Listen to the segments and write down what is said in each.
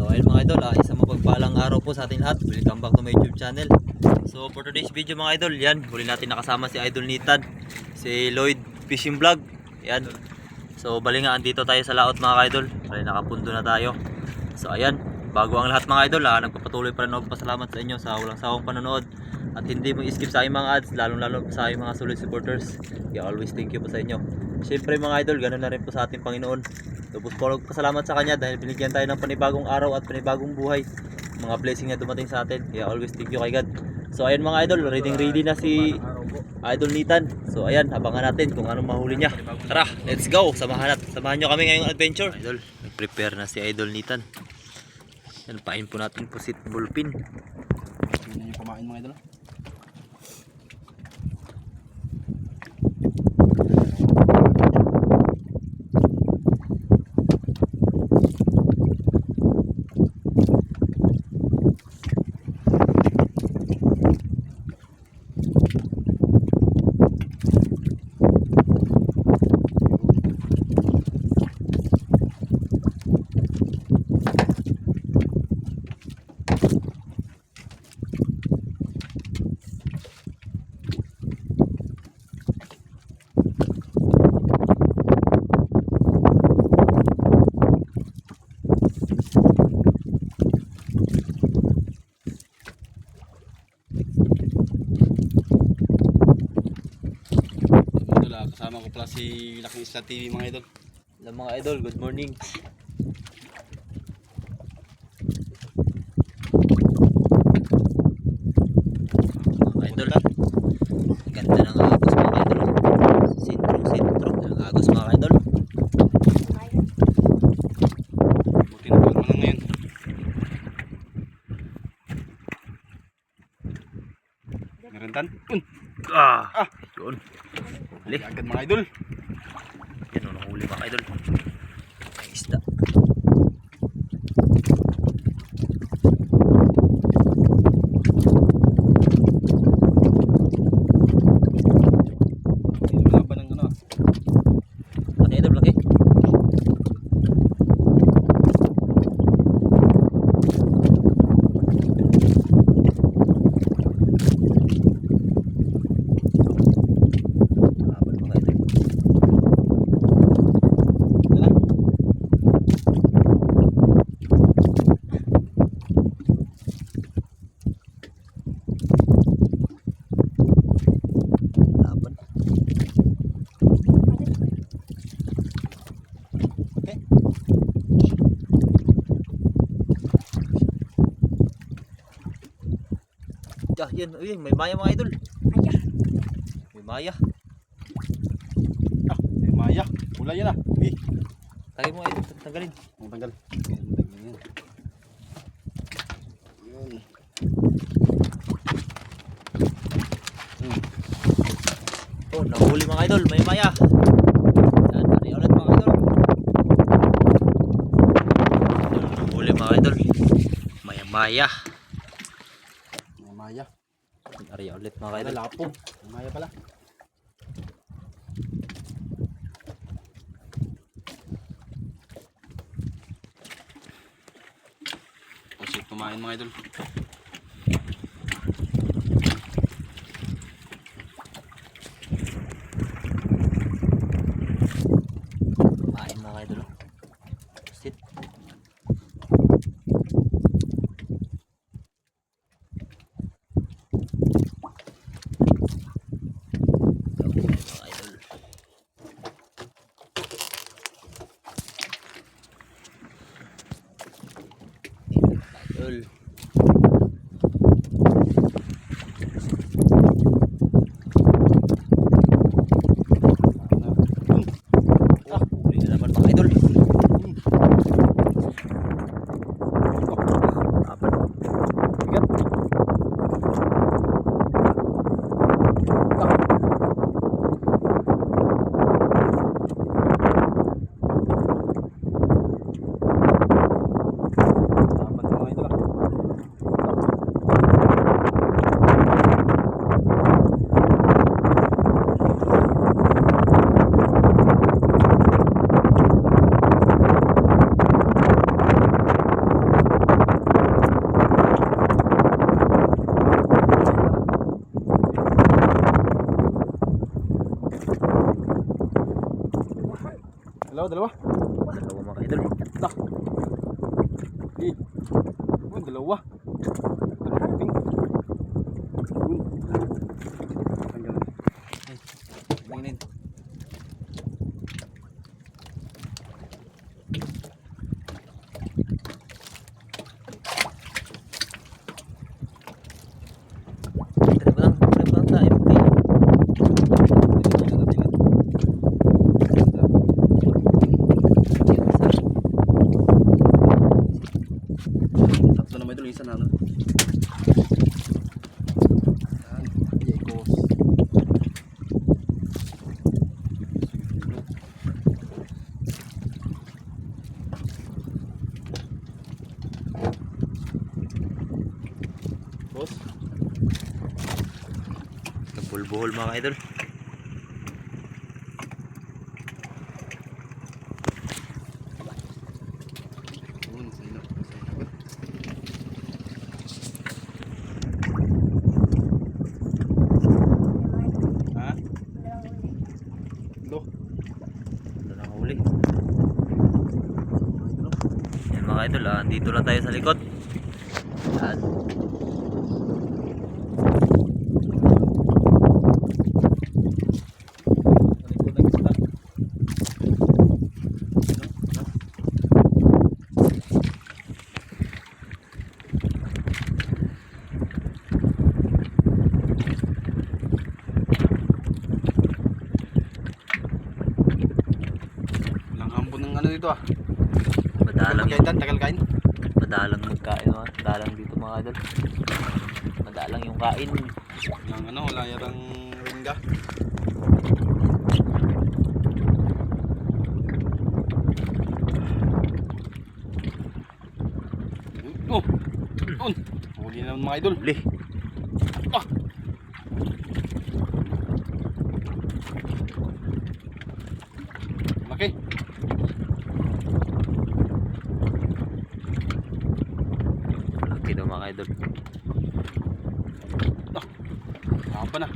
So ayun mga idol, ah, isang mapagpalang araw po sa ating lahat. Welcome back to my YouTube channel. So for today's video mga idol, yan, huli natin nakasama si Idol Nitan, si Lloyd Fishing Vlog. Yan. So bali nga andito tayo sa laot mga idol. Bali nakapundo na tayo. So ayan, bago ang lahat mga idol, ah, nagpapatuloy pa rin ako pasalamat sa inyo sa walang sawang panonood. At hindi mo skip sa aking mga ads, lalong lalo sa aking mga solid supporters. Kaya always thank you po sa inyo. Siyempre mga idol, ganun na rin po sa ating Panginoon. Lubos po pasalamat sa Kanya dahil binigyan tayo ng panibagong araw at panibagong buhay. Mga blessing na dumating sa atin. Kaya always thank you kay God. So ayan mga idol, ready ready na si Idol Nitan. So ayan, abangan natin kung anong mahuli niya. Tara, let's go! Samahan, nat samahan nyo kami ngayong adventure. Idol, nag-prepare na si Idol Nitan. Yan, pain po natin pusit bulpin. Yun yung pamain mga idol. Idol ah, kasama ko pala si Isla TV mga idol. Hello mga idol, good morning. Mga idol, ganda ng agos mga idol. Sintro, sintro, ng agos mga idol. Buti na naman ngayon. Merentan. Un. Ah, Ah. Huli, Agad mga idol. Yan ang huli mga idol. May isda. Yan. Uy, may maya mga idol. May maya. Ah, may maya. Wala yan ah. Eh, Tagay mo idol, tanggalin. ang tanggal. Ayan, tanggal yan. Yun. Oh, nahuli mga idol, may maya. Yan, pari ulit mga idol. Nahuli mga idol. Maya maya. Pari ulit mga Ay, idol. lapo. May maya pala. Kasi kumain mga idol. Kumain mga idol. Sit. Nahuli mga idol. Idol. Ah, huli na naman mga idol. Apat. Bigat. Dapat mga idol ah. Dalawa. Dalawa mga idol. Da. Eh. Oh, dalawa. Ping. Yun. Tanggal. Eh, tinginin. Trip lang, trip lang tayo. Tingnan natin, tingnan. Tatlo na may idol, isa na ano. Yan, Jekos. Boss, Kabulbuhol mga idol. yun, sa ilo. Sa ilo. Ha? Lo. Ito na ang huli. Yan mga idol, ah, dito lang tayo sa likod. Yan. Sa likod ng isda. Walang hambon ng ano dito ah. Kain, tagal kain. madalang magkain mga. Madalang dito mga idol. Madalang yung kain. Walang ano, wala yarang ringga. Oh! On! Huli na naman mga idol. Huli. Ah! Laki. Laki daw mga idol. Haba na.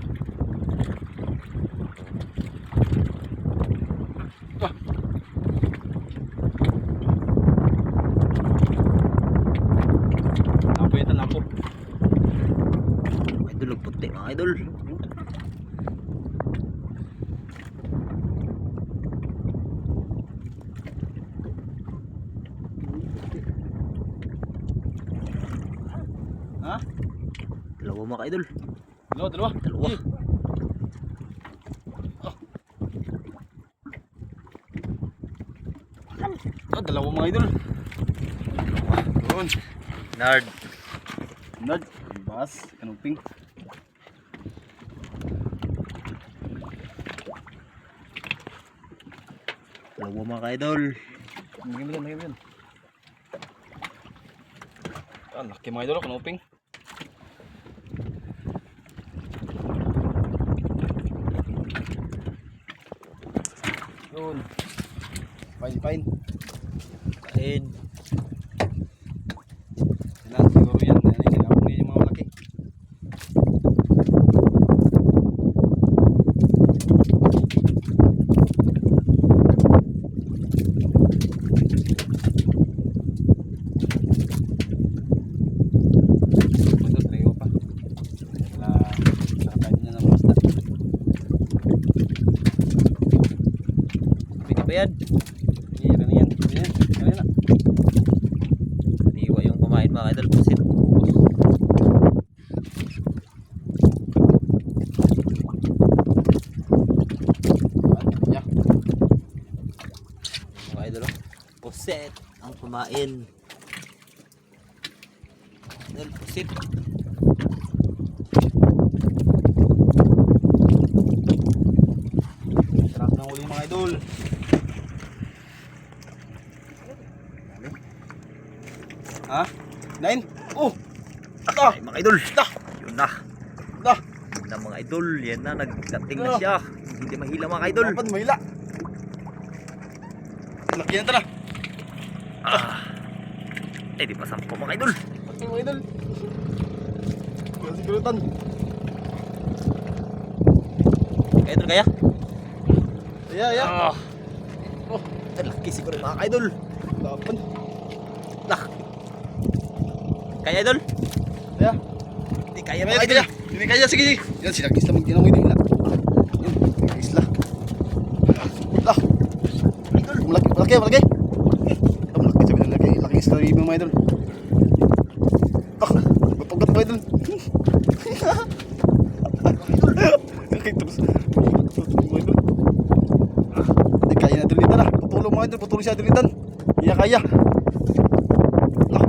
Ah! Lapo yata, lapo. Mga idol, puti mga idol. Ha? Dalawa mga idol. Dalawa, dalawa. Dalawa. Eh. Ah, dalawa mga idol. Doon. Nard. Nerd. Bas. Kanuping. Dalawa mga idol. Maganda yan, maganda yan. Ah, laki mga idol. Kanuping. Yun. Fine, fine. Kain. Yan, siguro yan. Yan, Kailangan mo yung mga malaki. Ito, treo pa. Wala, nakakain niya ng basta. Yan? Yan na yan. Yan, yan na. Iwa yung kumain mga idol. Pusit. Mga idol. oh. Pusit. Ang kumain. Idol, pusit. Sarap ng uli mga idol. Ha? Nine? Oh! Ah! Ay, mga idol. Da! Yun na. Da! Yun na mga idol. Yan na. Nagdating na Ah. siya. Hindi mahila mga idol. Dapat mahila. Laki yan tala. Ah. Eh, di pa sampo mga idol. Laki mga idol. Wala sigurutan. Kaya idol kaya? Yeah, yeah. Ah. Oh. Laki siguro mga idol. Lapan. Kaya idol? Kaya. Hindi kaya mga idol. Hindi kaya, sige. Yan, sila isla magdinamoy din na. Yan, isla. Lah. Malaki, malaki, malaki. Ah, malaki, sabi na laki. Laki isla rin mga idol. Ah, mapagat mga idol. Laki terus. Idol. Ah, Hindi kaya na dulitan ah. Putulong mga idol, putulong siya dulitan. Iya kaya. Lah.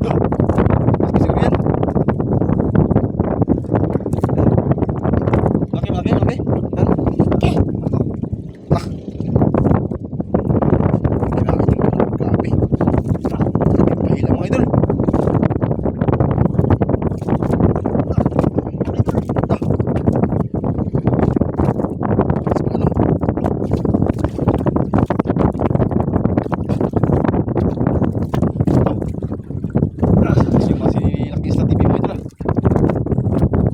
Lah. Laki siguro yan. Laki, malaki, malaki. Yan. Lah. Grabe. Grabe. Ah, Pahila mga idol. Ah. Mas pa ano? Ah, si masih laki sa TV mo ito lah.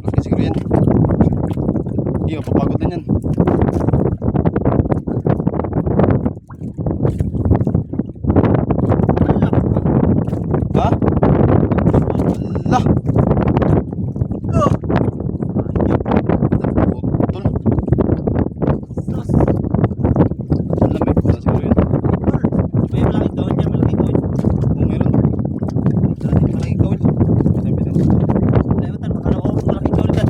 Laki siguro yan. Hindi, mapapagod na yan. Ha? Lah. Ah. Putol. Ang lamig ko na siguro yun. May malaking gawin niya, malaking gawin. Kung meron. Malaking gawin. Pwede, pwede. Ayaw tan, ano ko, malaking gawin tan.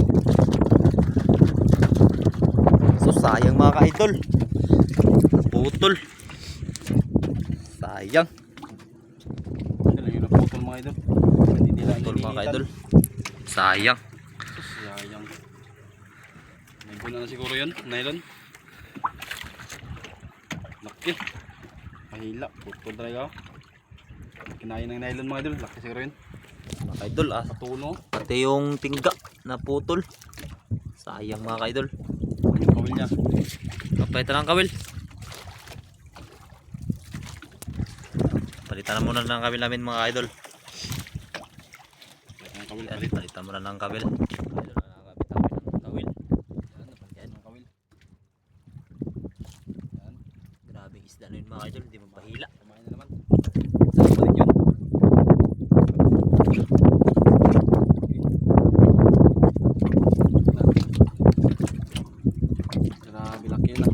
So sayang mga ka-idol. Putol. Sayang. Naputol mga idol. Hindi nila Putol mga ka-idol. Sayang. Sayang. May buna na siguro yun, nylon. Laki. Mahila, putol talaga. oh. Kinain ng nylon mga idol, laki siguro yun. Mga ka-idol ah. Patuno, Pati yung tingga na putol. Sayang mga ka-idol. Yung kawil niya. Kapalitan ng kawil. Palitan na muna ng kawil namin mga idol. Yung kawil, Yan, palit. palitan muna ng kawil. Idol na nakakabit ako ng kawil. Yan, Yung kawil. Yan, grabe isda na yun mga idol. Hindi magpahila. kumain na naman. Saan balik yun? Grabe laki na.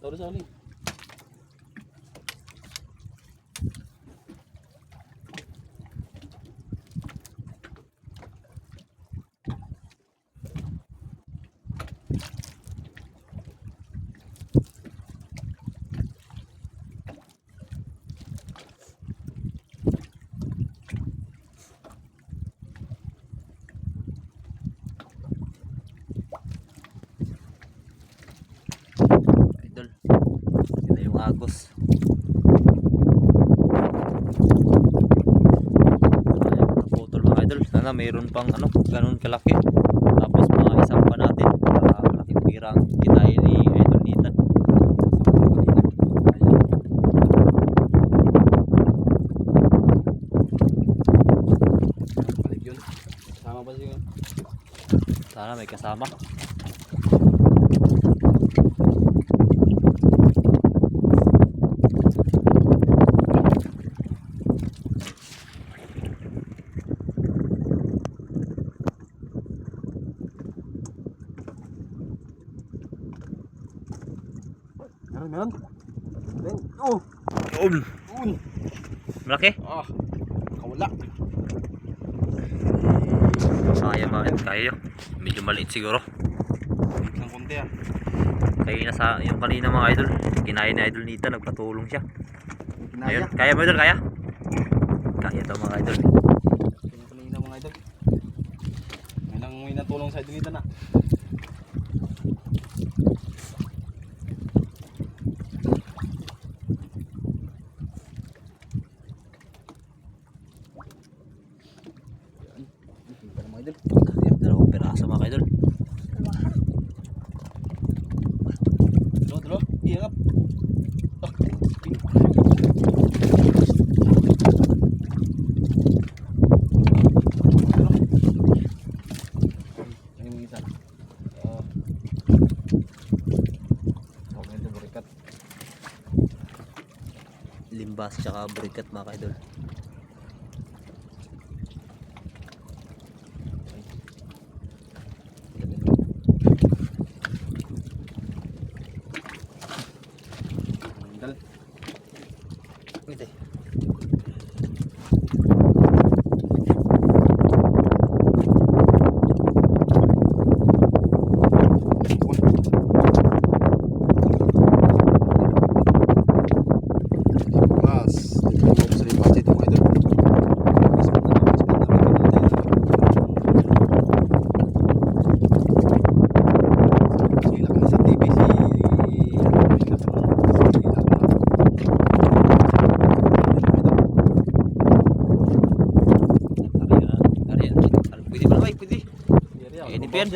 Tawag sa uling. Idol. Sila yung agos. Ayaw na putol mga idol. Sana mayroon pang ano, ganun kalaki. Tapos mga isang pa natin. Para malaking pira ang kinain ni Idol Nitan. Sana may kasama. Meron, meron. Meron. Oh! Um, Un! malaki. Ah! Kawala. Sayang bakit kaya. Medyo maliit siguro. Ng konti ah. Kaya na sa yung kanina mga idol. Kinain ni Idol Nitan. Nagpatulong siya. Kinaya. Ayun. Kaya mo idol, kaya? Kaya daw mga idol. Kanina mga idol. May nang may natulong sa idolita na. pabrikat mga kaidol. Pwede ba na, Mike? Pwede. Ini eh, Ben.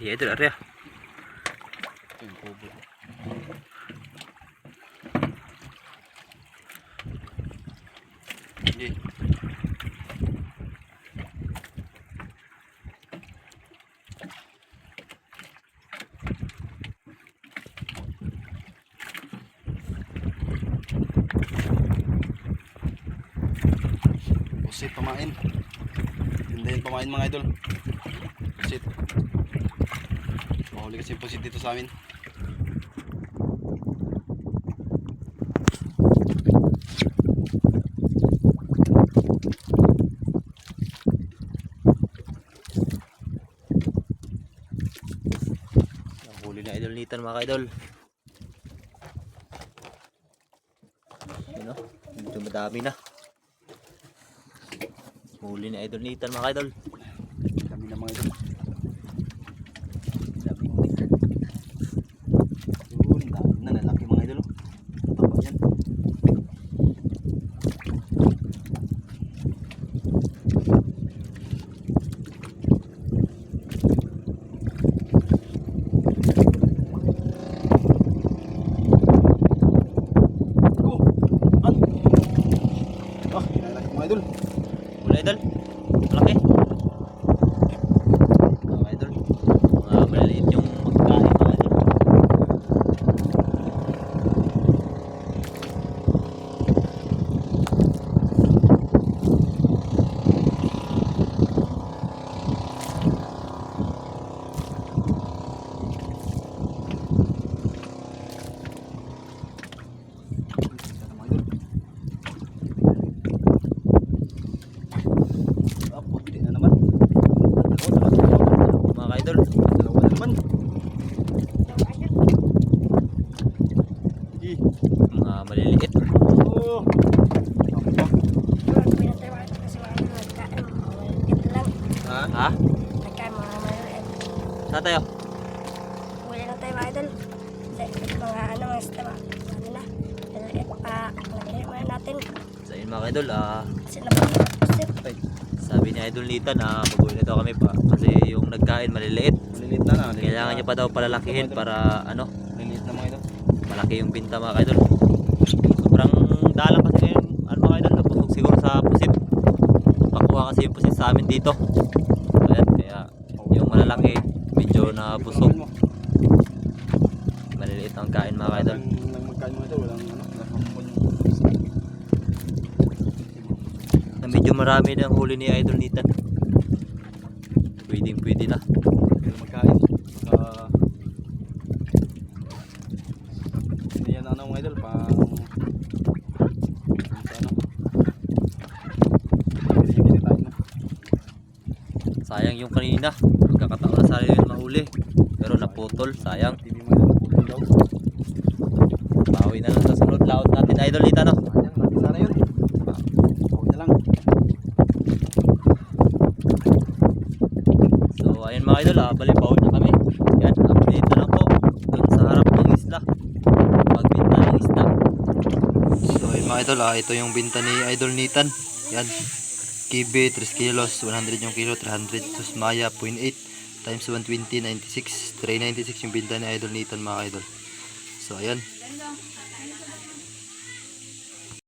Ya itu dah ya. Ini. Pusit pamain. Hindi pamain mga idol. Pusit. Mahuli kasi pusit dito sa amin. Huli na idol nitan mga kaidol. Yun o, oh. medyo madami na. Huli na idol nitan mga kaidol. Dami na mga idol. Nita na mabuhay na daw kami pa kasi yung nagkain maliliit. Maliliit na na. maliliit Kailangan na. niya pa daw palalakihin para ano, Maliliit na mga idol. malaki yung binta mga idol. Sobrang dalang kasi ngayon, ano mga idol, napusog siguro sa pusit. Pakuha kasi yung pusit sa amin dito. Ayan, kaya yung malalaki, medyo nabusog. Maliliit ang kain mga idol. Magkain mga idol. Walang ano. Na medyo marami ng huli ni Idol Nitan. Pwedeng pwede na. Walang magkain. Baka... Hindi yan ano mga idol. Pang... Sa ano. Hindi yung kinitayin na. Sayang yung kanina. Magkakataon na sana yun mahuli. Pero naputol, sayang. Bawi na lang sa sunod laot natin Idol Nitan no. Sana yun. Huwag na lang. So ayun mga idol, ah, balibaw na kami. Yan, update na lang po. Doon sa harap ng isla. Pagbinta ng isda. So ayun mga idol, ah, ito yung binta ni Idol Nitan. Yan. Kibe, 3 kilos, 100 yung kilo, 300 Susmaya, 0.8 times 120, 96. 396 yung binta ni Idol Nitan mga idol. So ayan.